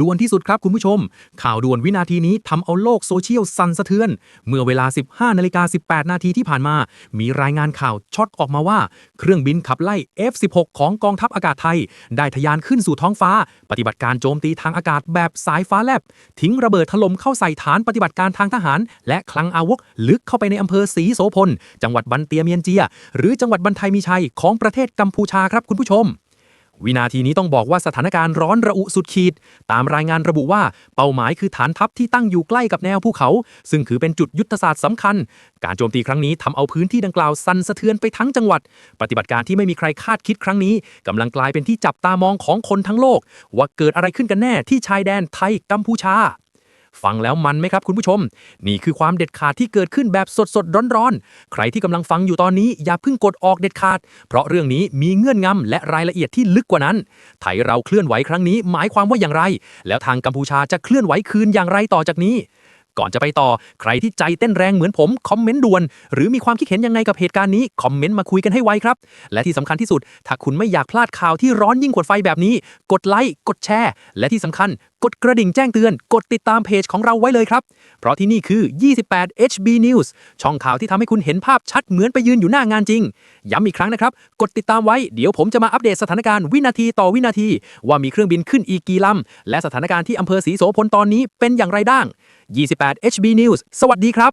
ด่วนที่สุดครับคุณผู้ชม ข่าวด่วนวินาทีนี้ทำเอาโลกโซเชียลสั่นสะเทือน เมื่อเวลา 15นาฬิกา18 นาทีที่ผ่านมา มีรายงานข่าวช็อตออกมาว่า เครื่องบินขับไล่ F16 ของกองทัพอากาศไทย ได้ทะยานขึ้นสู่ท้องฟ้า ปฏิบัติการโจมตีทางอากาศแบบสายฟ้าแลบ ทิ้งระเบิดถล่มเข้าใส่ฐานปฏิบัติการทางทหาร และคลังอาวุธลึกเข้าไปในอำเภอศรีโสพลจังหวัดบันเตียเมียนเจีย หรือจังหวัดบันไทมีชัยของประเทศกัมพูชาครับคุณผู้ชม วินาทีนี้ต้องบอกว่าสถานการณ์ร้อนระอุสุดขีด ตามรายงานระบุว่าเป้าหมายคือฐานทัพที่ตั้งอยู่ใกล้กับแนวภูเขา ซึ่งถือเป็นจุดยุทธศาสตร์สำคัญ การโจมตีครั้งนี้ทำเอาพื้นที่ดังกล่าวสั่นสะเทือนไปทั้งจังหวัด ปฏิบัติการที่ไม่มีใครคาดคิดครั้งนี้กำลังกลายเป็นที่จับตามองของคนทั้งโลก ว่าเกิดอะไรขึ้นกันแน่ที่ชายแดนไทยกัมพูชา ฟังแล้วมันไหมครับคุณผู้ชม นี่คือความเด็ดขาดที่เกิดขึ้นแบบสดๆร้อนๆ ใครที่กำลังฟังอยู่ตอนนี้อย่าเพิ่งกดออกเด็ดขาด เพราะเรื่องนี้มีเงื่อนงำและรายละเอียดที่ลึกกว่านั้น ไทยเราเคลื่อนไหวครั้งนี้หมายความว่าอย่างไร แล้วทางกัมพูชาจะเคลื่อนไหวคืนอย่างไรต่อจากนี้ก่อนจะไปต่อ ใครที่ใจเต้นแรงเหมือนผม คอมเมนต์ด่วน หรือมีความคิดเห็นยังไงกับเหตุการณ์นี้ คอมเมนต์มาคุยกันให้ไวครับ และที่สำคัญที่สุด ถ้าคุณไม่อยากพลาดข่าวที่ร้อนยิ่งกว่าไฟแบบนี้ กดไลค์ กดแชร์ และที่สำคัญกดกระดิ่งแจ้งเตือน กดติดตามเพจของเราไว้เลยครับ เพราะที่นี่คือ 28 HB News ช่องข่าวที่ทำให้คุณเห็นภาพชัดเหมือนไปยืนอยู่หน้างานจริง ย้ำอีกครั้งนะครับ กดติดตามไว้ เดี๋ยวผมจะมาอัปเดตสถานการณ์วินาทีต่อวินาที ว่ามีเครื่องบินขึ้นอีกกี่ลำและสถานการณ์ที่อำเภอศรีโสพลตอนนี้เป็นอย่างไรบ้าง 28 HB News สวัสดีครับ